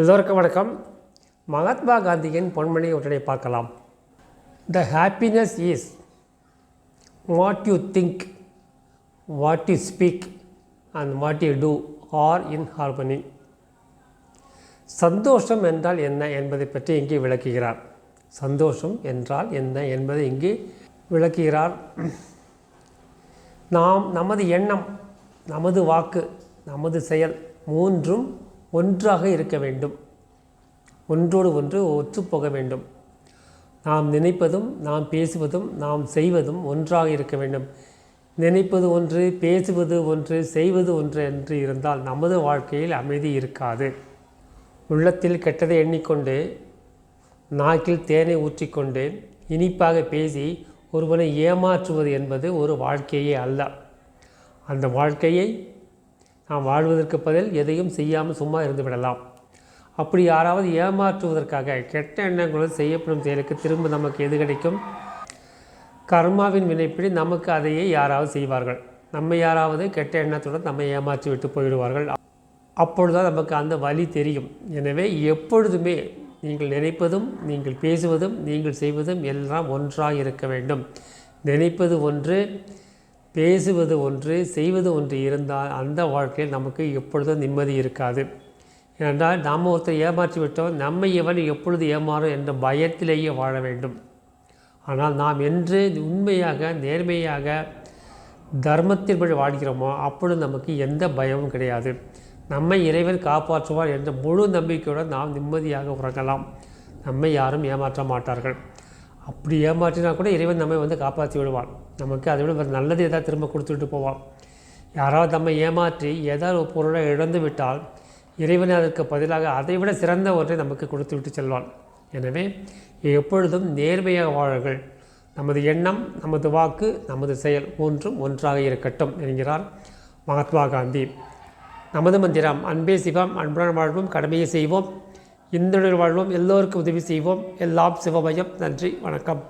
எல்லோருக்கும் வணக்கம். மகாத்மா காந்தியின் பொன்மணி ஒன்றை பார்க்கலாம். The happiness is what you think what you speak and what you do are in harmony சந்தோஷம் என்றால் என்ன என்பதை பற்றி இங்கே விளக்குகிறார். சந்தோஷம் என்றால் என்ன என்பதை இங்கே விளக்குகிறார். நாம் நமது எண்ணம் நமது வாக்கு நமது செயல் மூன்றும் ஒன்றாக இருக்க வேண்டும். ஒன்றோடு ஒன்று ஒற்றுப்போக வேண்டும். நாம் நினைப்பதும் நாம் பேசுவதும் நாம் செய்வதும் ஒன்றாக இருக்க வேண்டும். நினைப்பது ஒன்று பேசுவது ஒன்று செய்வது ஒன்று என்று இருந்தால் நமது வாழ்க்கையில் அமைதி இருக்காது. உள்ளத்தில் கெட்டதை எண்ணிக்கொண்டு நாக்கில் தேனை ஊற்றிக்கொண்டு இனிப்பாக பேசி ஒருவனை ஏமாற்றுவது என்பது ஒரு வாழ்க்கையே அல்ல. அந்த வாழ்க்கையை நாம் வாழ்வதற்கு பதில் எதையும் செய்யாமல் சும்மா இருந்து விடலாம். அப்படி யாராவது ஏமாற்றுவதற்காக கெட்ட எண்ணங்களுடன் செய்யப்படும் செயலுக்கு திரும்ப நமக்கு எது கிடைக்கும்? கர்மாவின் வினைப்படி நமக்கு அதையே யாராவது செய்வார்கள். நம்ம யாராவது கெட்ட எண்ணத்துடன் நம்மை ஏமாற்றி விட்டு போயிடுவார்கள். அப்பொழுதுதான் நமக்கு அந்த வழி தெரியும். எனவே எப்பொழுதுமே நீங்கள் நினைப்பதும் நீங்கள் பேசுவதும் நீங்கள் செய்வதும் எல்லாம் ஒன்றாக இருக்க வேண்டும். நினைப்பது ஒன்று பேசுவது ஒன்று செய்வது ஒன்று இருந்தால் அந்த வாழ்க்கையில் நமக்கு எப்பொழுதும் நிம்மதி இருக்காது. ஏனென்றால் நாம் ஒருத்தர் ஏமாற்றி விட்டோம் நம்மை எவன் எப்பொழுது ஏமாறும் என்ற பயத்திலேயே வாழ வேண்டும். ஆனால் நாம் என்று உண்மையாக நேர்மையாக தர்மத்தின்படி வாழ்கிறோமோ அப்பொழுது நமக்கு எந்த பயமும் கிடையாது. நம்மை இறைவன் காப்பாற்றுவார் என்ற முழு நம்பிக்கையுடன் நாம் நிம்மதியாக உறங்கலாம். நம்மை யாரும் ஏமாற்ற மாட்டார்கள். அப்படி ஏமாற்றினா கூட இறைவன் நம்மை வந்து காப்பாற்றி விடுவான். நமக்கு அதை விட ஒரு நல்லது எதாவது திரும்ப கொடுத்துட்டு போவான். யாராவது நம்மை ஏமாற்றி ஏதாவது ஒரு பொருளை இழந்து விட்டால் இறைவன் அதற்கு பதிலாக அதை விட சிறந்த ஒன்றை நமக்கு கொடுத்து விட்டு செல்வான். எனவே எப்பொழுதும் நேர்மையாக வாழர்கள் நமது எண்ணம் நமது வாக்கு நமது செயல் மூன்றும் ஒன்றாக இருக்கட்டும் என்கிறார் மகாத்மா காந்தி. நமது மந்திரம் அன்பே சிவம் அன்புடன் வாழ்வும் கடமையை செய்வோம். இந்துடன் வாழ்வோம் எல்லோருக்கும் உதவி செய்வோம். எல்லாம் சிவமயம் நன்றி வணக்கம்.